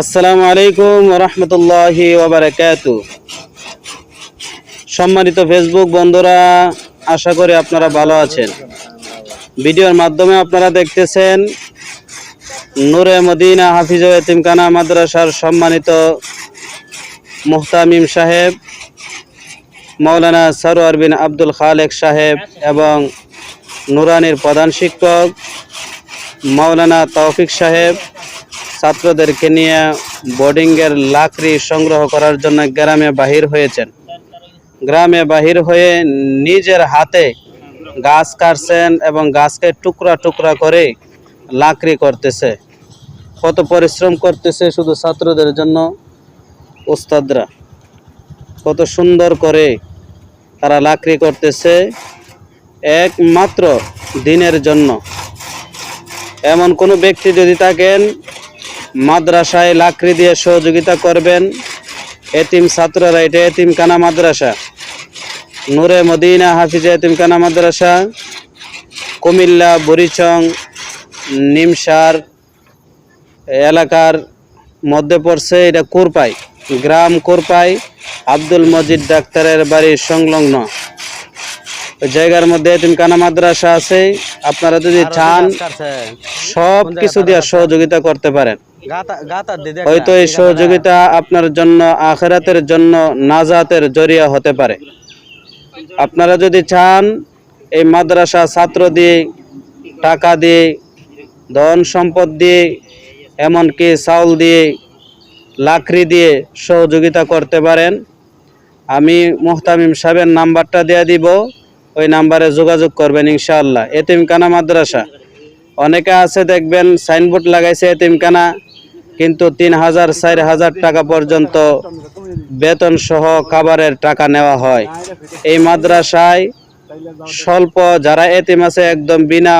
আসসালামু আলাইকুম রহমতুল্লাহি ওবরাকাত সম্মানিত ফেসবুক বন্ধুরা, আশা করি আপনারা ভালো আছেন। ভিডিওর মাধ্যমে আপনারা দেখতেছেন, নূরে মদিনা হাফিজ এতিমখানা মাদ্রাসার সম্মানিত মুহতামিম সাহেব মৌলানা সরোয়ার বিন আব্দুল খালেক সাহেব এবং নুরানির প্রধান শিক্ষক মৌলানা তৌফিক সাহেব, ছাত্রদেরকে নিয়ে বোর্ডিংয়ের লাকড়ি সংগ্রহ করার জন্য গ্রামে বাহির হয়েছেন। গ্রামে বাহির হয়ে নিজের হাতে গাছ কাটছেন এবং গাছকে টুকরা টুকরা করে লাকড়ি করতেছে। কত পরিশ্রম করতেছে শুধু ছাত্রদের জন্য ওস্তাদরা কত সুন্দর করে তারা লাকড়ি করতেছে, একমাত্র দিনের জন্য। এমন কোনো ব্যক্তি যদি থাকেন, মাদ্রাসায় লাকড়ি দিয়ে সহযোগিতা করবেন, এতিম ছাত্ররা এটা এতিমখানা মাদ্রাসা। নূরে মদিনা হাফিজে এতিমখানা মাদ্রাসা, কুমিল্লা বরিচং নিমসার এলাকার মধ্যে পড়ছে, এটা কোরপাই, গ্রাম কোরপাই, আব্দুল মজিদ ডাক্তারের বাড়ির সংলগ্ন। ওই জায়গার মধ্যে এতিমখানা মাদ্রাসা আছে। আপনারা যদি চান সব কিছু দিয়ে সহযোগিতা করতে পারেন। হয়তো এই সহযোগিতা আপনার জন্য আখেরাতের জন্য নাজাতের জরিয়া হতে পারে। আপনারা যদি চান এই মাদ্রাসা ছাত্র দিয়ে টাকা দিয়ে ধন সম্পদ দিয়ে এমনকি চাউল দিয়ে লাকড়ি দিয়ে সহযোগিতা করতে পারেন। আমি মোহতামিম সাহেবের নাম্বারটা দেওয়া দিব। ওই নাম্বারে যোগাযোগ করবেন ইনশাআল্লাহ। এতিমখানা মাদ্রাসা। অনেকে আছে দেখবেন সাইনবোর্ড লাগাইছে এতিমখানা, কিন্তু তিন হাজার, চার হাজার টাকা পর্যন্ত বেতন সহ খাবারের টাকা নেওয়া হয়। এই মাদ্রাসায় স্বল্প যারা এতিম আছে একদম বিনা